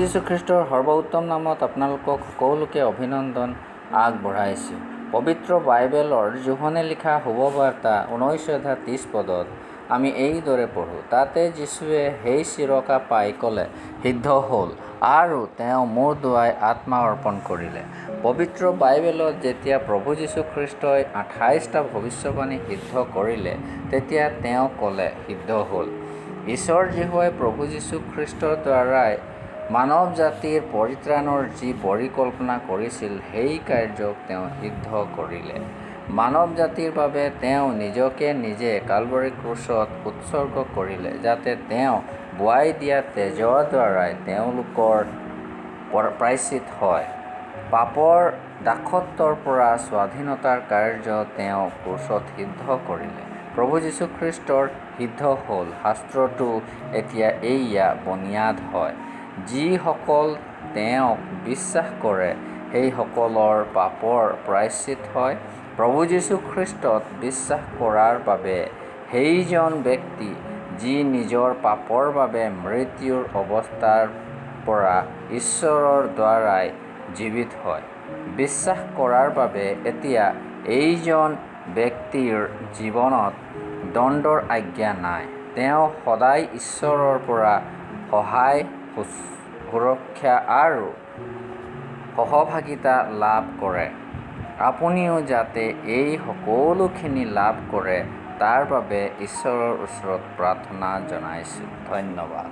যীশুখ্ৰীষ্টৰ সৰ্বোত্তম নামত আপোনালোকক সকলোকে অভিনন্দন আগবঢ়াইছোঁ। পবিত্ৰ বাইবেলৰ জোহনে লিখা শুভবাৰ্তা ঊনৈছ অধ্যায় ত্ৰিছ পদত আমি এইদৰে পঢ়োঁ, তাতে যীশুৱে সেই চিৰকা পাই ক'লে, সিদ্ধ হ'ল আৰু তেওঁ মোৰ দুৱাই আত্মা অৰ্পণ কৰিলে। পবিত্ৰ বাইবেলত যেতিয়া প্ৰভু যীশুখ্ৰীষ্টই আঠাইছটা ভৱিষ্যবাণী সিদ্ধ কৰিলে, তেতিয়া তেওঁ ক'লে, সিদ্ধ হ'ল। ঈশ্বৰ জীহুৱাই প্ৰভু যীশুখ্ৰীষ্টৰ দ্বাৰাই মানৱ জাতিৰ পৰিত্ৰাণৰ যি পৰিকল্পনা কৰিছিল, সেই কাৰ্যক তেওঁ সিদ্ধ কৰিলে। মানৱ জাতিৰ বাবে তেওঁ নিজকে নিজে কালবৰী ক্ৰুচত উৎসৰ্গ কৰিলে, যাতে তেওঁ বোৱাই দিয়া তেজৰ দ্বাৰাই তেওঁলোকৰ পৰ- প্ৰায়শ্চিত হয়। পাপৰ দাসত্বৰ পৰা স্বাধীনতাৰ কাৰ্য তেওঁ ক্ৰুচত সিদ্ধ কৰিলে। প্ৰভু যীশুখ্ৰীষ্টৰ সিদ্ধ হ'ল, শাস্ত্ৰটো এতিয়া এইয়া বুনিয়াদ হয়। যিসকল তেওঁক বিশ্বাস কৰে, সেইসকলৰ পাপৰ প্ৰায়শ্চিত হয়। প্ৰভু যীশুখ্ৰীষ্টত বিশ্বাস কৰাৰ বাবে সেইজন ব্যক্তি যি নিজৰ পাপৰ বাবে মৃত্যুৰ অৱস্থাৰ পৰা ঈশ্বৰৰ দ্বাৰাই জীৱিত হয়। বিশ্বাস কৰাৰ বাবে এতিয়া এইজন ব্যক্তিৰ জীৱনত দণ্ডৰ আজ্ঞা নাই। তেওঁ সদায় ঈশ্বৰৰ পৰা সহায় সুৰক্ষা আৰু সহভাগিতা লাভ কৰে। আপুনিও যাতে এই সকলোখিনি লাভ কৰে, তাৰ বাবে ঈশ্বৰৰ ওচৰত প্ৰাৰ্থনা জনাইছোঁ। ধন্যবাদ।